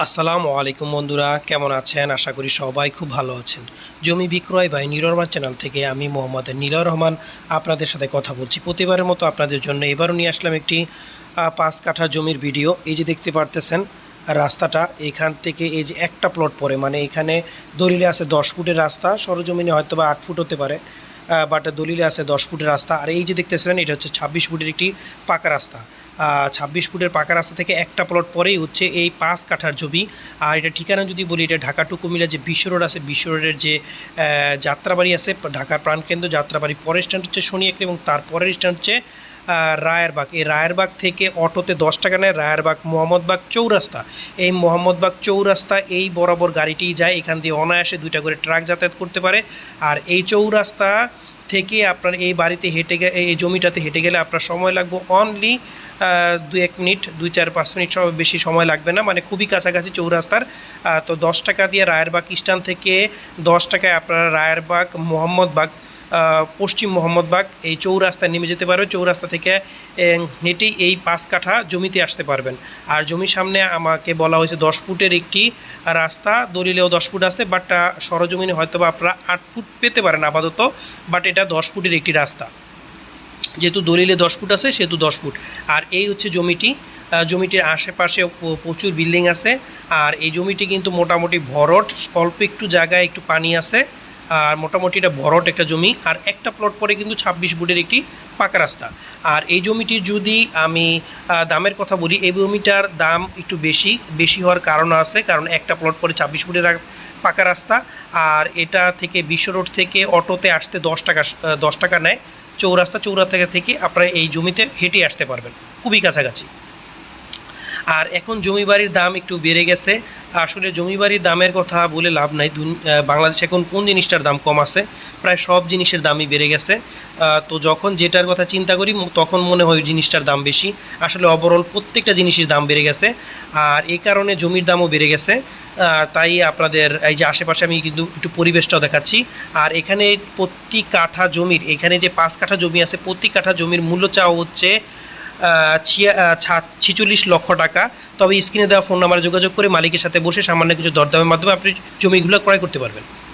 আসসালামু আলাইকুম বন্ধুরা, কেমন আছেন? আশা করি সবাই খুব ভালো আছেন। জমি বিক্রয় বাই নীলরহমান চ্যানেল থেকে আমি মোহাম্মদ নীলর রহমান আপনাদের সাথে কথা বলছি। প্রতিবারের মতো আপনাদের জন্য এবারও নিয়ে আসলাম একটি পাঁচ কাঠা জমির ভিডিও। এই যে দেখতে পারতেছেন, রাস্তাটা এখান থেকে এই যে একটা প্লট পড়ে মানে এখানে দলিলে আছে দশ ফুটের রাস্তা, সরজমিনে হয়তো বা আট ফুট হতে পারে। বাট দলিলে আছে দশ ফুটের রাস্তা। আর এই যে দেখতেছিলেন, এটা হচ্ছে ছাব্বিশ ফুটের একটি পাকা রাস্তা। ছাব্বিশ ফুটের পাকা রাস্তা থেকে একটা প্লট পরেই হচ্ছে এই পাঁচ কাঠার জমি। আর এটা ঠিকানা যদি বলি, এটা ঢাকা টু কুমিল্লা যে বিশ্ব রোড আছে, বিশ্ব রোডের যে যাত্রাবাড়ি আছে, ঢাকার প্রাণকেন্দ্র, যাত্রাবাড়ি পরের স্ট্যান্ড হচ্ছে শনি এক এবং তার পরের স্ট্যান্ড হচ্ছে রায়েরবাগ। এই রায়েরবাগ থেকে অটোতে দশ টাকা নেয় রায়েরবাগ মোহাম্মদবাগ চৌরাস্তা। এই মোহাম্মদবাগ চৌরাস্তা এই বরাবর গাড়িটি যায়, এখান দিয়ে অনায়াসে দুইটা করে ট্রাক যাতায়াত করতে পারে। আর এই চৌরাস্তা থেকে আপনার এই বাড়িতে হেঁটে গে, এই জমিটাতে হেঁটে গেলে আপনার সময় লাগবে অনলি দু এক মিনিট, দুই চার পাঁচ মিনিট সব বেশি সময় লাগবে না। মানে খুবই কাছাকাছি চৌরাস্তার। তো দশ টাকা দিয়ে রায়েরবাগ স্ট্যান্ড থেকে দশ টাকায় আপনারা রায়েরবাগ মোহাম্মদবাগ পশ্চিম মোহাম্মদবাগ এই চৌরাস্তায় নেমে যেতে পারবে। চৌরাস্তা থেকে এ, হেঁটেই এই পাঁচ কাঠা জমিতে আসতে পারবেন। আর জমির সামনে আমাকে বলা হয়েছে দশ ফুটের একটি রাস্তা। দলিলেও দশ ফুট আছে বাট সরজমিনে হয়তো বা আপনারা আট ফুট পেতে পারেন আপাতত বাট এটা দশ ফুটের একটি রাস্তা। যেহেতু দলিলে দশ ফুট আছে সেহেতু দশ ফুট। আর এই হচ্ছে জমিটি। জমিটির আশেপাশে প্রচুর বিল্ডিং আছে। আর এই জমিটি কিন্তু মোটামুটি ভরট অল্প একটু জায়গায় একটু পানি আছে। আর মোটামুটি এটা ভরট একটা জমি, আর একটা প্লট পরে কিন্তু ছাব্বিশ ফুটের একটি পাকা রাস্তা। আর এই জমিটির যদি আমি দামের কথা বলি, এই জমিটার দাম একটু বেশি বেশি হওয়ার কারণ আছে, কারণ একটা প্লট পরে ছাব্বিশ ফুটের পাকা রাস্তা, আর এটা থেকে বিশ্ব রোড থেকে অটোতে আসতে দশ টাকা দশ টাকা নেয়। চৌরাস্তা চৌরাস্তা থেকে আপনারা এই জমিতে হেঁটে আসতে পারবেন, খুবই কাছাকাছি। আর এখন জমি বাড়ির দাম একটু বেড়ে গেছে আসলে জমি বাড়ির দামের কথা বলে লাভ নাই। বাংলাদেশে এখন কোন জিনিসটার দাম কম আছে? প্রায় সব জিনিসের দামই বেড়ে গেছে। তো যখন যেটার কথা চিন্তা করি তখন মনে হয় জিনিসটার দাম বেশি। আসলে ওভারঅল প্রত্যেকটা জিনিসের দাম বেড়ে গেছে। আর এই কারণে জমির দামও বেড়ে গেছে। তাই আপনাদের এই যে আশেপাশে আমি কিন্তু একটু পরিবেশটাও দেখাচ্ছি। আর এখানে প্রতি কাঠা জমির, এখানে যে পাঁচ কাঠা জমি আছে, প্রতি কাঠা জমির মূল্য চাওয়া হচ্ছে ছিয়া- ছিচল্লিশ লক্ষ টাকা। তবে স্ক্রিনে দেওয়া ফোন নাম্বারে যোগাযোগ করে মালিকের সাথে বসে সামান্য কিছু দরদামের মাধ্যমে আপনি জমিগুলো ক্রয় করতে পারবেন।